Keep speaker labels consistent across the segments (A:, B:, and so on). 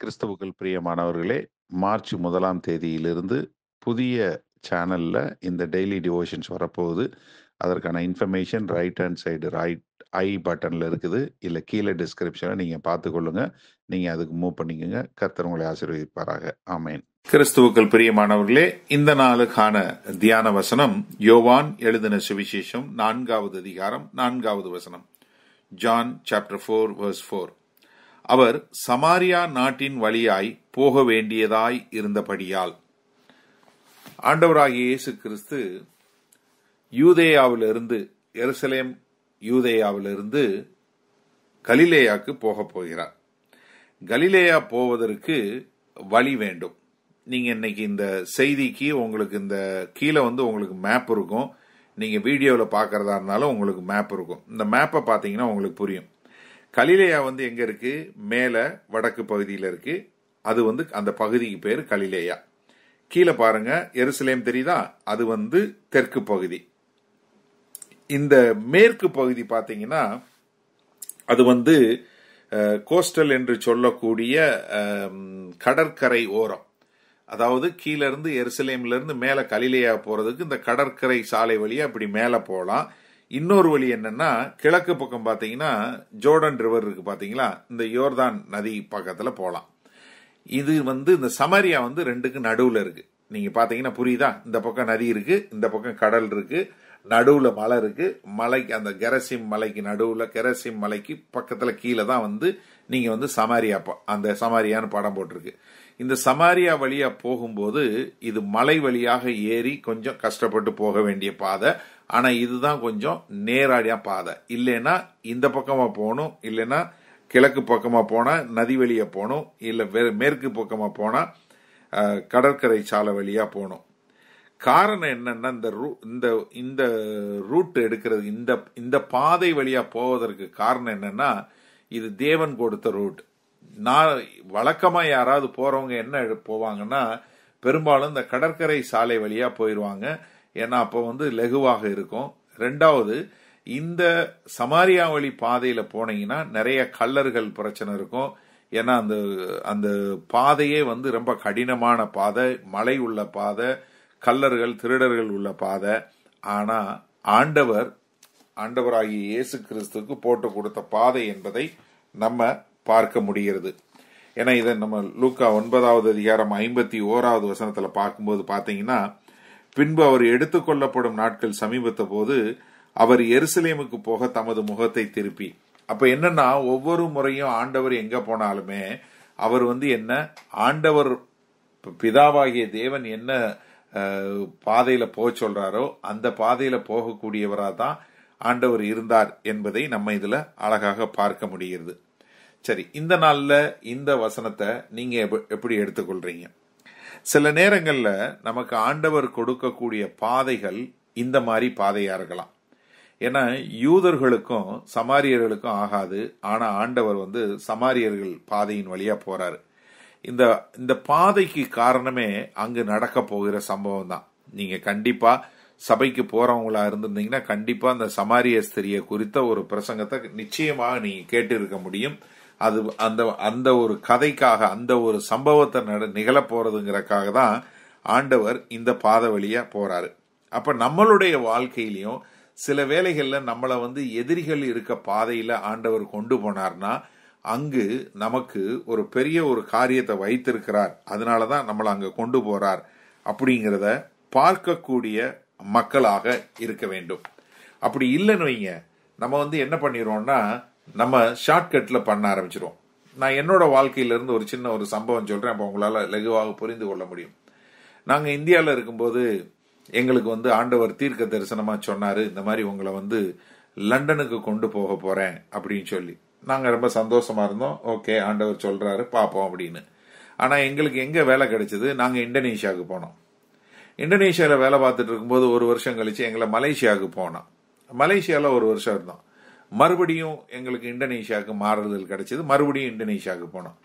A: கிறிஸ்துவுக்குள் பிரியமானவர்களே மார்ச் முதலாம் தேதியிலிருந்து புதிய சேனலில் இந்த டெய்லி டிவோஷன்ஸ் வரப்போகுது. அதற்கான information right hand side right I பட்டனில் இருக்குது. இல்லை கீழே டிஸ்கிரிப்ஷனில் நீங்கள் பார்த்துக்கொள்ளுங்க நீங்கள் அதுக்கு மூவ் பண்ணிக்கோங்க. கர்த்தர் உங்களை ஆசீர்வதிப்பாராக. ஆமேன். கிறிஸ்துவுக்கள் பிரியமானவர்களே இந்த நாளுக்கான தியான வசனம் யோவான் எழுதின சுவிசேஷம் நான்காவது அதிகாரம் நான்காவது வசனம். John chapter four verse four. அவர் சமாரியா நாட்டின் வழியாய் போக வேண்டியதாய் இருந்தபடியால். ஆண்டவராகிய இயேசு கிறிஸ்து யூதேயாவிலிருந்து எருசலேம் யூதேயாவிலிருந்து கலிலேயாக்கு போகப் போகிறார். கலிலேயா போவதற்கு வழி வேண்டும். நீங்கள் இன்னைக்கு இந்த செய்திக்கு உங்களுக்கு இந்த கீழே வந்து உங்களுக்கு மேப் இருக்கும். நீங்கள் வீடியோவில் பார்க்கறதா இருந்தாலும் உங்களுக்கு மேப் இருக்கும். இந்த மேப்பை பார்த்தீங்கன்னா உங்களுக்கு புரியும். கலிலேயா வந்து எங்க இருக்கு? மேல வடக்கு பகுதியில் இருக்கு. அது வந்து அந்த பகுதிக்கு பேர் கலிலேயா. கீழே பாருங்க எருசலேம் தெரியுதா? அது வந்து தெற்கு பகுதி. இந்த மேற்கு பகுதி பார்த்தீங்கன்னா அது வந்து கோஸ்டல் என்று சொல்லக்கூடிய கடற்கரை ஓரம். அதாவது கீழே இருந்து எருசலேம்ல இருந்து மேல கலிலேயா போறதுக்கு இந்த கடற்கரை சாலை வழியா இப்படி மேலே போகலாம் இன்னொரு வழி என்னன்னா கிழக்கு பக்கம் பாத்தீங்கன்னா ஜோர்டன் ரிவர் இருக்கு பாத்தீங்களா? இந்த யோர்தான் நதி பக்கத்துல போகலாம் இது வந்து இந்த சமரியா வந்து ரெண்டுக்கு நடுவுல இருக்கு. நீங்க பாத்தீங்கன்னா புரியுதா? இந்த பக்கம் நதி இருக்கு இந்த பக்கம் கடல் இருக்கு நடுவுல மலை இருக்கு. மலைக்கு அந்த கெரசிம் மலைக்கு நடுவுல கெரசிம் மலைக்கு பக்கத்துல கீழே தான் வந்து நீங்க வந்து சமாரியா அந்த சமாரியான்னு படம் போட்டிருக்கு. இந்த சமாரியா வழியா போகும்போது இது மலை வழியாக ஏறி கொஞ்சம் கஷ்டப்பட்டு போக வேண்டிய பாதை. ஆனா இதுதான் கொஞ்சம் நேராடியாக பாதை. இல்லைன்னா இந்த பக்கமா போகணும் இல்லைன்னா கிழக்கு பக்கமா போனா நதி வழியா போகணும் இல்ல மேற்கு பக்கமா போனா கடற்கரை சாலை வழியா போகணும். காரணம் என்னன்னா இந்த இந்த இந்த ரூட் எடுக்கிறது இந்த இந்த பாதை வழியா போவதற்கு காரணம் என்னன்னா இது தேவன் கொடுத்த ரூட். நான் வழக்கமாக யாராவது போகிறவங்க என்ன போவாங்கன்னா பெரும்பாலும் இந்த கடற்கரை சாலை வழியாக போயிடுவாங்க ஏன்னா அப்போ வந்து லெகுவாக இருக்கும். ரெண்டாவது இந்த சமாரியா வழி பாதையில போனீங்கன்னா நிறைய கல்லர்கள் பிரச்சனை இருக்கும். ஏன்னா அந்த அந்த பாதையே வந்து ரொம்ப கடினமான பாதை. மலை உள்ள பாதை கல்லர்கள் திருடர்கள் உள்ள பாதை. ஆனால் ஆண்டவர் ஆண்டவராகிய இயேசு கிறிஸ்துக்கு போட்டு கொடுத்த பாதை என்பதை நம்ம பார்க்க முடிகிறது. ஏன்னா இதை நம்ம லூக்கா ஒன்பதாவது அதிகாரம் ஐம்பத்தி ஓராவது வசனத்தில் பார்க்கும்போது பார்த்தீங்கன்னா பின்பு அவர் எடுத்துக்கொள்ளப்படும் நாட்கள் சமீபத்த போது அவர் எருசலேமுக்கு போக தமது முகத்தை திருப்பி. அப்ப என்னன்னா ஒவ்வொரு முறையும் ஆண்டவர் எங்க போனாலுமே அவர் வந்து என்ன ஆண்டவர் பிதாவாகிய தேவன் என்ன பாதையில போக சொல்றாரோ அந்த பாதையில போகக்கூடியவராக தான் ஆண்டவர் இருந்தார் என்பதை நம்ம இதுல அழகாக பார்க்க முடிகிறது. சரி இந்த நாள்ல இந்த வசனத்தை நீங்க எப்படி எடுத்துக்கொள்றீங்க? சில நேரங்கள்ல நமக்கு ஆண்டவர் கொடுக்கக்கூடிய பாதைகள் இந்த மாதிரி பாதையா இருக்கலாம். ஏன்னா யூதர்களுக்கும் சமாரியர்களுக்கும் ஆகாது. ஆனா ஆண்டவர் வந்து சமாரியர்கள் பாதையின் வழியா போறாரு. இந்த இந்த பாதைக்கு காரணமே அங்கு நடக்க போகிற சம்பவம் தான் நீங்க கண்டிப்பா சபைக்கு போறவங்களா இருந்திருந்தீங்கன்னா கண்டிப்பா அந்த சமாரிய ஸ்திரிய குறித்த ஒரு பிரசங்கத்தை நிச்சயமாக நீங்க கேட்டு இருக்க முடியும். அது அந்த அந்த ஒரு கதைக்காக அந்த ஒரு சம்பவத்தை நட நிகழ போறதுங்கிறக்காக தான் ஆண்டவர் இந்த பாதை வழியாக போறாரு. அப்ப நம்மளுடைய வாழ்க்கையிலையும் சில வேலைகள்ல நம்மளை வந்து எதிரிகள் இருக்க பாதையில ஆண்டவர் கொண்டு போனார்னா அங்கு நமக்கு ஒரு பெரிய ஒரு காரியத்தை வைத்திருக்கிறார். அதனாலதான் நம்மளை அங்க கொண்டு போறார் அப்படிங்கிறத பார்க்கக்கூடிய மக்களாக இருக்க வேண்டும். அப்படி இல்லைன்னு வைங்க. நம்ம வந்து என்ன பண்ணிடுவோம்னா நம்ம ஷார்ட்கட்ல பண்ண ஆரம்பிச்சிருவோம். நான் என்னோட வாழ்க்கையில இருந்து ஒரு சின்ன ஒரு சம்பவம் சொல்றேன் அப்போ உங்களால லகுவாக புரிந்து கொள்ள முடியும். நாங்க இந்தியாவில் இருக்கும்போது எங்களுக்கு வந்து ஆண்டவர் தீர்க்க தரிசனமா சொன்னாரு இந்த மாதிரி உங்களை வந்து லண்டனுக்கு கொண்டு போக போறேன் அப்படின்னு சொல்லி. நாங்க ரொம்ப சந்தோஷமா இருந்தோம். ஓகே ஆண்டவர் சொல்றாரு பார்ப்போம் அப்படின்னு. ஆனா எங்களுக்கு எங்க வேலை கிடைச்சது நாங்க இந்தோனேஷியாவுக்கு போனோம். இந்தோனேஷியால வேலை பார்த்துட்டு இருக்கும்போது ஒரு வருஷம் கழிச்சு எங்களை மலேசியாவுக்கு போனோம் மலேசியால ஒரு வருஷம் இருந்தோம். மறுபடியும் எங்களுக்கு இந்தோனேஷியாவுக்கு மாறுதல் கிடைச்சது. மறுபடியும் இந்தோனேஷியாவுக்கு போனோம்.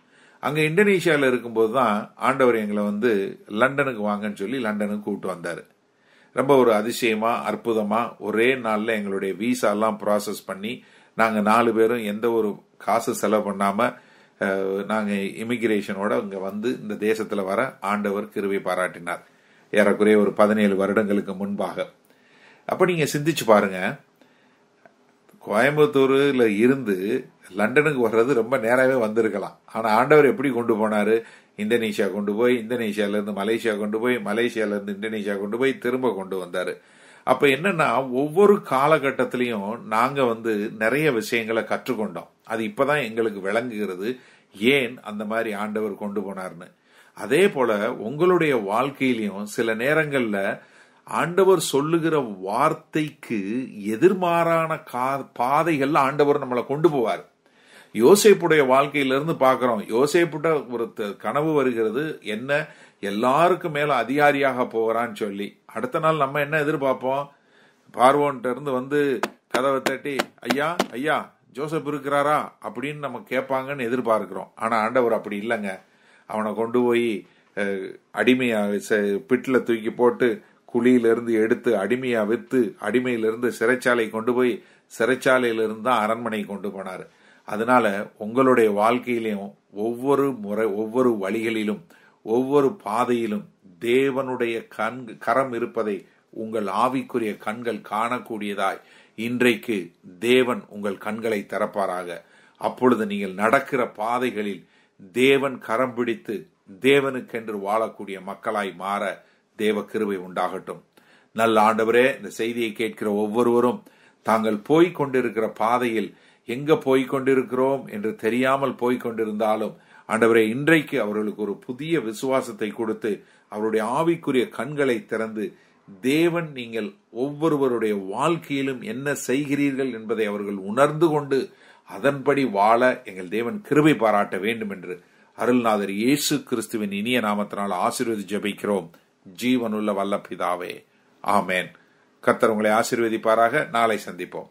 A: அங்கே இந்தோனேஷியாவில் இருக்கும்போது தான் ஆண்டவர் எங்களை வந்து லண்டனுக்கு வாங்கன்னு சொல்லி லண்டனுக்கு கூப்பிட்டு வந்தார். ரொம்ப ஒரு அதிசயமாக அற்புதமாக ஒரே நாளில் எங்களுடைய வீசாலாம் ப்ராசஸ் பண்ணி நாங்கள் நாலு பேரும் எந்த ஒரு காசு செலவு பண்ணாமல் நாங்கள் இமிகிரேஷனோட இங்கே வந்து இந்த தேசத்தில் வர ஆண்டவர் கிருவை பாராட்டினார். ஏறக்குறைய ஒரு பதினேழு வருடங்களுக்கு முன்பாக. அப்போ நீங்கள் சிந்திச்சு பாருங்கள் கோயம்புத்தூரில் இருந்து லண்டனுக்கு வர்றது ரொம்ப நேராகவே வந்திருக்கலாம். ஆனால் ஆண்டவர் எப்படி கொண்டு போனார்? இந்தோனேஷியா கொண்டு போய் இந்தோனேஷியால இருந்து மலேசியா கொண்டு போய் மலேசியால இருந்து இந்தோனேஷியா கொண்டு போய் திரும்ப கொண்டு வந்தாரு. அப்ப என்னன்னா ஒவ்வொரு காலகட்டத்திலையும் நாங்க வந்து நிறைய விஷயங்களை கற்றுக்கொண்டோம். அது இப்பதான் எங்களுக்கு விளங்குகிறது. ஏன் அந்த மாதிரி ஆண்டவர் கொண்டு போனார்னு. அதே போல உங்களுடைய வாழ்க்கையிலையும் சில நேரங்கள்ல ஆண்டவர் சொல்லுகிற வார்த்தைக்கு எதிர்மாறான கா பாதைகள்ல ஆண்டவர் நம்மளை கொண்டு போவார். யோசேப்புடைய வாழ்க்கையிலிருந்து பார்க்கிறோம். யோசேப்புட்ட ஒரு கனவு வருகிறது. என்ன? எல்லாருக்கும் மேல அதிகாரியாக போகிறான்னு சொல்லி. அடுத்த நாள் நம்ம என்ன எதிர்பார்ப்போம்? பார்வோன்ட்ட இருந்து வந்து கதவை தட்டி ஐயா ஐயா ஜோசப் இருக்கிறாரா? அப்படின்னு நம்ம கேட்பாங்கன்னு எதிர்பார்க்கிறோம். ஆனா ஆண்டவர் அப்படி இல்லைங்க. அவனை கொண்டு போய் அடிமையா பிட்டில் தூக்கி போட்டு குழியிலிருந்து எடுத்து அடிமையா வித்து அடிமையிலிருந்து சிறைச்சாலை கொண்டு போய் சிறைச்சாலையிலிருந்து தான் அரண்மனை கொண்டு போனார். அதனால உங்களுடைய வாழ்க்கையிலையும் ஒவ்வொரு முறை ஒவ்வொரு வழிகளிலும் ஒவ்வொரு பாதையிலும் தேவனுடைய கண் கரம் இருப்பதை உங்கள் ஆவிக்குரிய கண்கள் காணக்கூடியதாய் இன்றைக்கு தேவன் உங்கள் கண்களை திறப்பாராக. அப்பொழுது நீங்கள் நடக்கிற பாதைகளில் தேவன் கரம் பிடித்து தேவனுக்கென்று வாழக்கூடிய மக்களாய் மாற தேவ கிருவை உண்டாகட்டும். நல்ல ஆண்டவரே இந்த செய்தியை கேட்கிற ஒவ்வொருவரும் தாங்கள் போய்க் கொண்டிருக்கிற பாதையில் எங்க போய்க் கொண்டிருக்கிறோம் என்று தெரியாமல் போய்க் கொண்டிருந்தாலும் ஆண்டவரே இன்றைக்கு அவர்களுக்கு ஒரு புதிய விசுவாசத்தை கொடுத்து அவருடைய ஆவிக்குரிய கண்களை திறந்து தேவன் நீங்கள் ஒவ்வொருவருடைய வாழ்க்கையிலும் என்ன செய்கிறீர்கள் என்பதை அவர்கள் உணர்ந்து கொண்டு அதன்படி வாழ எங்கள் தேவன் கிருபை பாராட்ட வேண்டும் என்று அருள்நாதர் இயேசு கிறிஸ்துவின் இனிய நாமத்தினால் ஆசீர்வதி ஜபிக்கிறோம். ஜீவனுள்ள வல்ல பிதாவே ஆமேன். கத்தர் உங்களை ஆசீர்வதிப்பாராக. நாளை சந்திப்போம்.